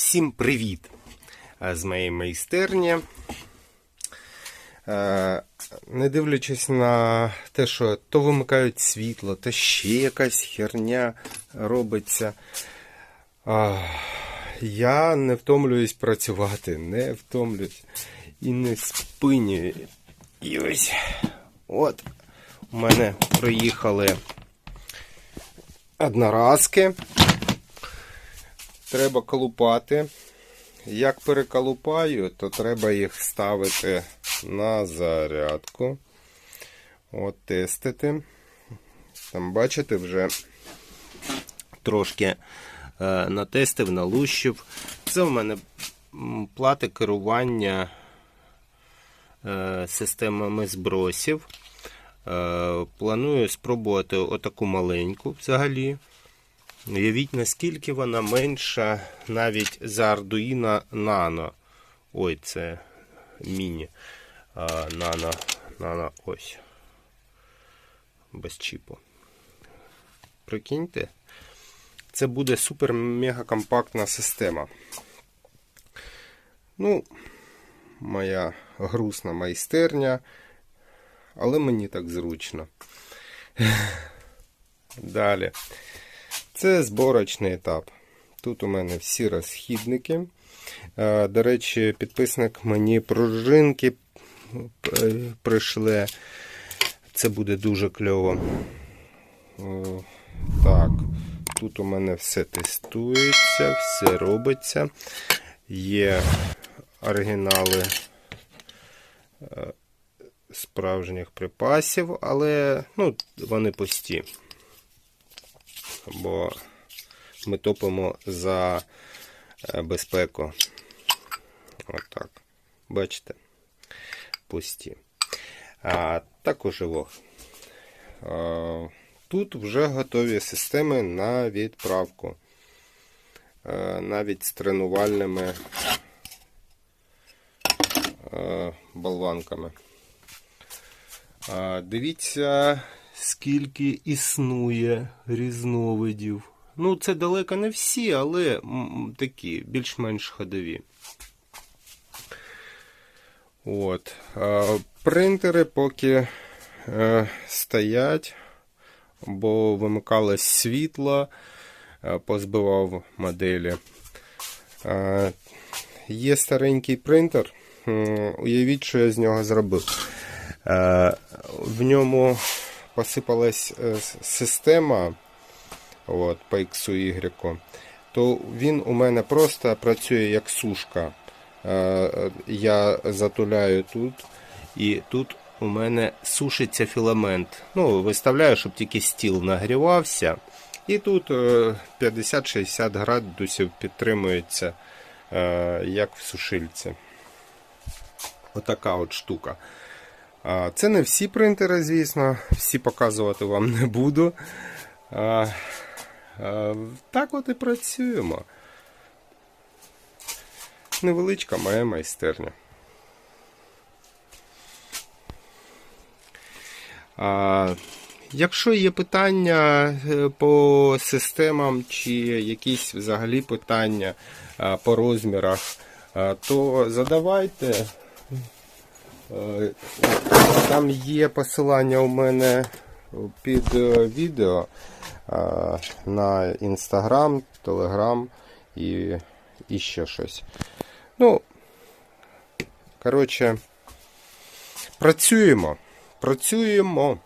Всім привіт е, з моєї майстерні. Е, Не дивлячись на те, що то вимикають світло, то ще якась херня робиться. Я не втомлююсь працювати, не втомлююсь і не спинюю. І ось от у мене приїхали одноразки. Треба колупати. Як переколупаю, то треба їх ставити на зарядку. От, тестити. Там, бачите, вже трошки е, натестив, налущив. Це в мене плати керування е, системами збросів. Е, планую спробувати отаку маленьку взагалі. Уявіть, наскільки вона менша навіть за Arduino Nano. Ой, це міні. А, Nano, Nano, ось. Без чіпу. Прикиньте, це буде супер мега компактна система. Ну, моя грустна майстерня, але мені так зручно. Далі. Це зборочний етап. Тут у мене всі розхідники. Е, До речі, підписник мені пружинки е, прийшли. Це буде дуже кльово. Так, тут у мене все тестується, все робиться. Є оригінали е, справжніх припасів, але ну, вони пусті бо ми топимо за е, безпеку. Отак. Бачите? Пусті. А також. А, Тут вже готові системи на відправку. А, Навіть з тренувальними а, болванками. Дивіться, скільки існує різновидів. Ну, це далеко не всі, але такі більш-менш ходові. От. Принтери поки е, стоять, бо вимикалось світло, е, позбивав моделі. Е, є старенький принтер. Уявіть, що я з нього зробив. В ньому посипалась е, система от, по X, Y, то він у мене просто працює як сушка. Е, е, Я затуляю тут, і тут у мене сушиться філамент. Ну, виставляю, щоб тільки стіл нагрівався. І тут е, 50-60 градусів підтримується, як в сушильці. Отака от штука. Це не всі принтери, звісно, всі показувати вам не буду. Так от і працюємо. Невеличка моя майстерня. Якщо є питання е, по системам чи якісь взагалі питання по розмірах, то задавайте. Е, Там є посилання у мене під е, відео е, на Інстаграм, Телеграм і, і ще щось. Ну, коротше, працюємо. Працюємо.